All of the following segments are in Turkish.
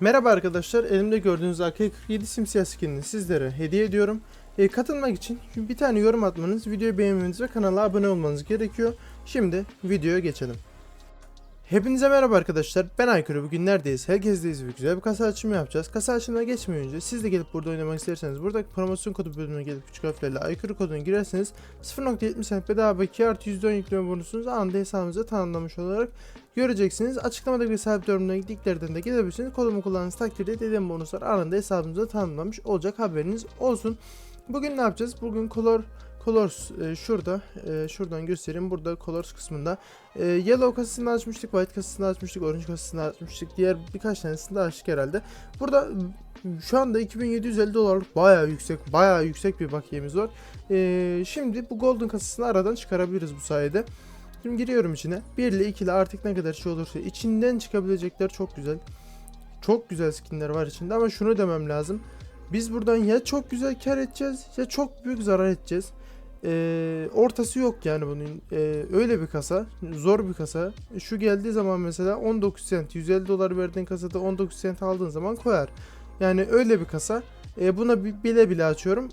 Merhaba arkadaşlar, elimde gördüğünüz AK-47 simsiyah skinini sizlere hediye ediyorum. E, katılmak için bir tane yorum atmanız, videoyu beğenmeniz ve kanala abone olmanız gerekiyor. Şimdi videoya geçelim. Hepinize merhaba arkadaşlar, ben Aykırı. Bugün neredeyiz? Herkesteyiz ve güzel bir kasa açımı yapacağız. Kasa açımına geçmeden önce siz de gelip burada oynamak isterseniz buradaki promosyon kodu bölümüne gelip küçük harflerle Aykırı kodunu girerseniz 0.70 cent bedava 2 artı %10 yükleme bonusunuzu anında hesabınıza tanımlamış olarak göreceksiniz. Açıklamadaki hesap yorumuna gittiklerden de gidebilirsiniz. Kodumu kullandığınız takdirde dediğim bonuslar anında hesabınıza tanımlamış olacak haberiniz olsun. Bugün ne yapacağız? Bugün color Colors e, şurada e, şuradan göstereyim. Burada Colors kısmında e, Yellow kasasını açmıştık, White kasasını açmıştık, Orange kasasını açmıştık. Diğer birkaç tanesini de açtık herhalde. Burada şu anda 2750 dolarlık bayağı yüksek, bayağı yüksek bir bakiyemiz var. E, şimdi bu Golden kasasını aradan çıkarabiliriz bu sayede. Şimdi giriyorum içine. 1 ile 2 ile artık ne kadar şey olursa içinden çıkabilecekler çok güzel. Çok güzel skinler var içinde ama şunu demem lazım. Biz buradan ya çok güzel kar edeceğiz ya çok büyük zarar edeceğiz. Ee, ortası yok yani bunun. Ee, öyle bir kasa. Zor bir kasa. Şu geldiği zaman mesela 19 cent. 150 dolar verdiğin kasada 19 cent aldığın zaman koyar. Yani öyle bir kasa. Ee, buna bi- bile bile açıyorum.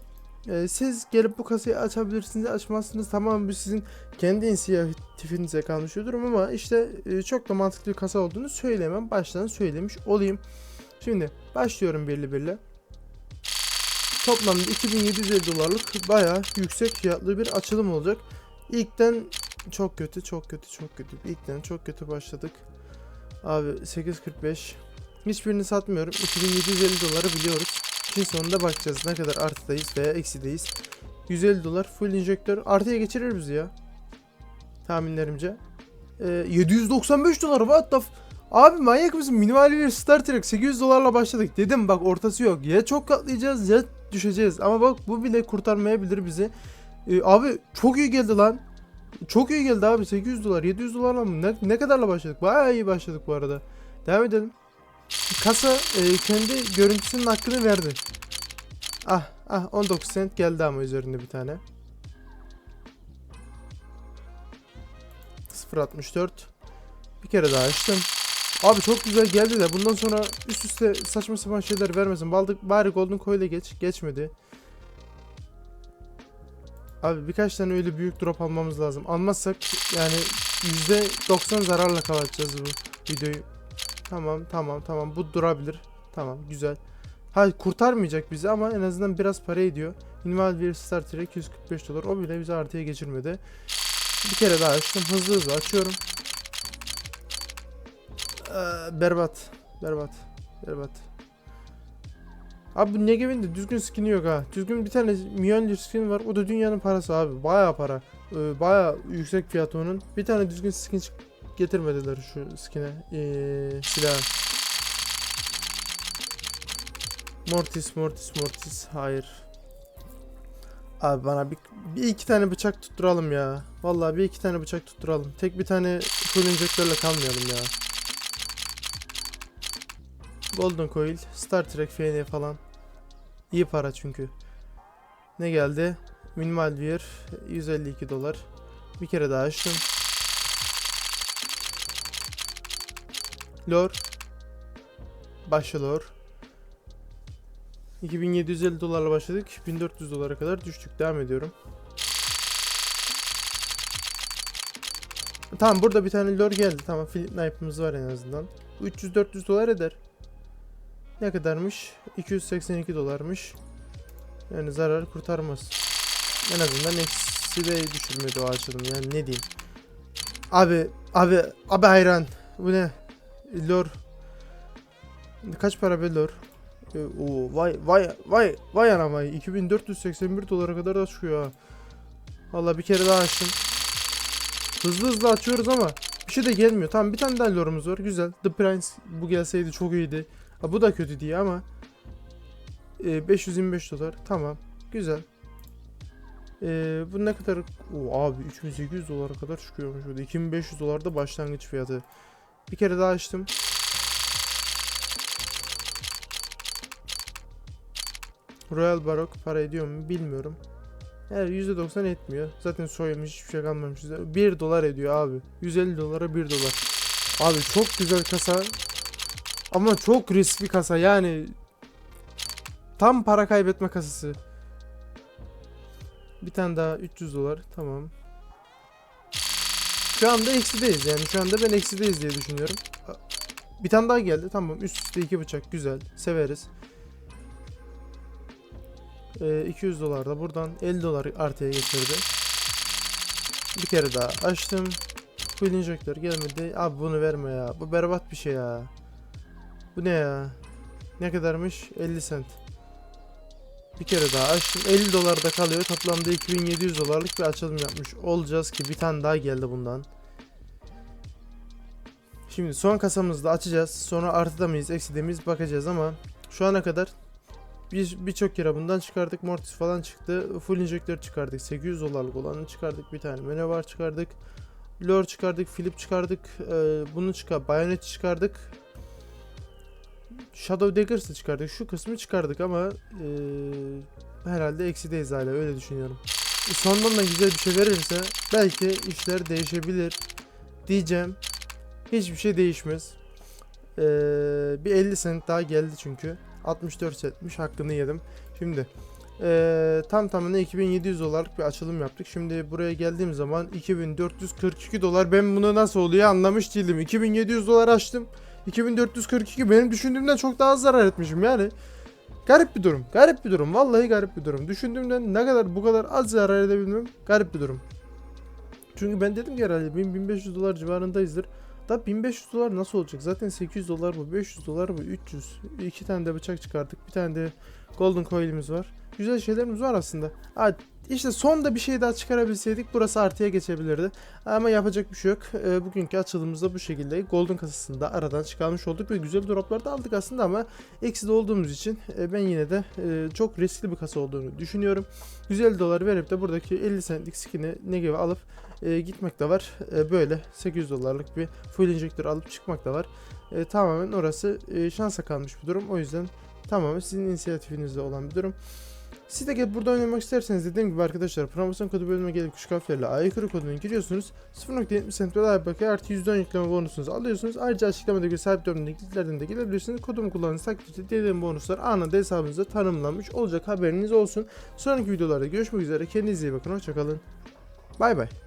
Ee, siz gelip bu kasayı açabilirsiniz. Açmazsınız. Tamam bu sizin kendi inisiyatifinize kalmış bir durum ama işte e, çok da mantıklı bir kasa olduğunu söyleyemem. Baştan söylemiş olayım. Şimdi başlıyorum birli birli. Toplamda 2750 dolarlık bayağı yüksek fiyatlı bir açılım olacak. İlkten çok kötü, çok kötü, çok kötü. İlkten çok kötü başladık. Abi 8.45. Hiçbirini satmıyorum. 2750 doları biliyoruz. İşin sonunda bakacağız ne kadar artıdayız veya eksideyiz. 150 dolar full injektör. Artıya geçirir bizi ya. Tahminlerimce. Ee, 795 dolar what the Abi manyak mısın? Minimal bir Star Trek 800 dolarla başladık. Dedim bak ortası yok. Ya çok katlayacağız ya düşeceğiz. Ama bak bu bile kurtarmayabilir bizi. Ee, abi çok iyi geldi lan. Çok iyi geldi abi 800 dolar 700 dolarla mı? Ne, ne kadarla başladık? Bayağı iyi başladık bu arada. Devam edelim. Kasa e, kendi görüntüsünün hakkını verdi. Ah ah 19 cent geldi ama üzerinde bir tane. 0.64 Bir kere daha açtım. Abi çok güzel geldi de bundan sonra üst üste saçma sapan şeyler vermesin. Baldık bari Golden Coil'e geç. Geçmedi. Abi birkaç tane öyle büyük drop almamız lazım. Almazsak yani %90 zararla kalacağız bu videoyu. Tamam tamam tamam bu durabilir. Tamam güzel. Ha kurtarmayacak bizi ama en azından biraz para ediyor. Minimal bir Star Trek 245 dolar. O bile bizi artıya geçirmedi. Bir kere daha açtım. Hızlı hızlı açıyorum. Ee, berbat. Berbat. Berbat. Abi bu Negev'in de düzgün skin'i yok ha. Düzgün bir tane Mjolnir skin var. O da dünyanın parası abi. Bayağı para. Ee, bayağı yüksek fiyatı onun. Bir tane düzgün skin çık- getirmediler şu skin'e. Ee, silah. Mortis, Mortis, Mortis. Hayır. Abi bana bir, bir iki tane bıçak tutturalım ya. Vallahi bir iki tane bıçak tutturalım. Tek bir tane full injektörle kalmayalım ya. Golden Coil, Star Trek FN falan. İyi para çünkü. Ne geldi? Minimal bir 152 dolar. Bir kere daha açtım. Lor. Başı lor. 2750 dolarla başladık. 1400 dolara kadar düştük. Devam ediyorum. Tamam burada bir tane lor geldi. Tamam Philip Knife'ımız var en azından. Bu 300-400 dolar eder. Ne kadarmış? 282 dolarmış. Yani zarar kurtarmaz. En azından eksi de düşürmedi o açılım yani ne diyeyim. Abi abi abi hayran. Bu ne? Lor. Kaç para be lor? Ee, Oo, vay vay vay vay anam vay 2481 dolara kadar da çıkıyor ha. Valla bir kere daha açtım. Hızlı hızlı açıyoruz ama bir şey de gelmiyor. Tamam bir tane daha lorumuz var. Güzel. The Prince bu gelseydi çok iyiydi. Ha, bu da kötü diye ama e, 525 dolar. Tamam. Güzel. E, bu ne kadar? Oo, abi 3800 dolara kadar çıkıyormuş burada. 2500 dolar da başlangıç fiyatı. Bir kere daha açtım. Royal Barok para ediyor mu bilmiyorum. Evet %90 etmiyor. Zaten soyulmuş hiçbir şey kalmamış. 1 dolar ediyor abi. 150 dolara 1 dolar. Abi çok güzel kasa. Ama çok riskli kasa yani. Tam para kaybetme kasası. Bir tane daha 300 dolar. Tamam. Şu anda eksideyiz yani. Şu anda ben eksideyiz diye düşünüyorum. Bir tane daha geldi. Tamam. Üst üste iki bıçak. Güzel. Severiz. Ee, 200 dolar da buradan 50 dolar artıya geçirdi. Bir kere daha açtım. Full injektör gelmedi. Abi bunu verme ya. Bu berbat bir şey ya. Bu ne ya? Ne kadarmış? 50 sent. Bir kere daha açtım. 50 dolar da kalıyor. Toplamda 2700 dolarlık bir açılım yapmış olacağız ki bir tane daha geldi bundan. Şimdi son kasamızda açacağız. Sonra artıda mıyız, ekside miyiz bakacağız ama şu ana kadar bir birçok kere bundan çıkardık. Mortis falan çıktı. Full injektör çıkardık. 800 dolarlık olanı çıkardık. Bir tane Menevar çıkardık. Lore çıkardık. Philip çıkardık. Ee, bunu çıkar. Bayonet çıkardık. Shadow Daggers'ı çıkardık. Şu kısmı çıkardık ama eee, herhalde eksideyiz hala öyle düşünüyorum. E, Sondan da güzel bir şey verirse belki işler değişebilir diyeceğim. Hiçbir şey değişmez. Eee, bir 50 sent daha geldi çünkü. 64 centmiş hakkını yedim. Şimdi eee, tam tamına 2700 dolarlık bir açılım yaptık. Şimdi buraya geldiğim zaman 2442 dolar ben bunu nasıl oluyor anlamış değilim. 2700 dolar açtım. 2442 benim düşündüğümden çok daha az zarar etmişim yani. Garip bir durum. Garip bir durum. Vallahi garip bir durum. Düşündüğümden ne kadar bu kadar az zarar edebilmem garip bir durum. Çünkü ben dedim ki herhalde 1000 1500 dolar civarındayızdır. Da 1500 dolar nasıl olacak? Zaten 800 dolar bu, 500 dolar bu, 300. İki tane de bıçak çıkarttık. Bir tane de golden coil'imiz var. Güzel şeylerimiz var aslında. Ha, işte sonda bir şey daha çıkarabilseydik burası artıya geçebilirdi. Ama yapacak bir şey yok. E, bugünkü açılımımızda bu şekilde Golden kasasını da aradan çıkarmış olduk ve güzel droplar da aldık aslında ama eksi de olduğumuz için e, ben yine de e, çok riskli bir kasa olduğunu düşünüyorum. 150 dolar verip de buradaki 50 centlik skin'i ne gibi alıp e, gitmek de var. E, böyle 800 dolarlık bir full injektör alıp çıkmak da var. E, tamamen orası e, şansa kalmış bir durum. O yüzden tamamen sizin inisiyatifinizde olan bir durum. Siz de gelip burada oynamak isterseniz dediğim gibi arkadaşlar promosyon kodu bölümüne gelip küçük harflerle aykırı kodunu giriyorsunuz. 0.70 cent bedava bakıyor artı %10 yükleme bonusunuzu alıyorsunuz. Ayrıca açıklamadaki sahip dönemindeki linklerden de gelebilirsiniz. Kodumu kullandığınız takdirde dediğim bonuslar anında hesabınıza tanımlanmış olacak haberiniz olsun. Sonraki videolarda görüşmek üzere. Kendinize iyi bakın. Hoşçakalın. Bay bay.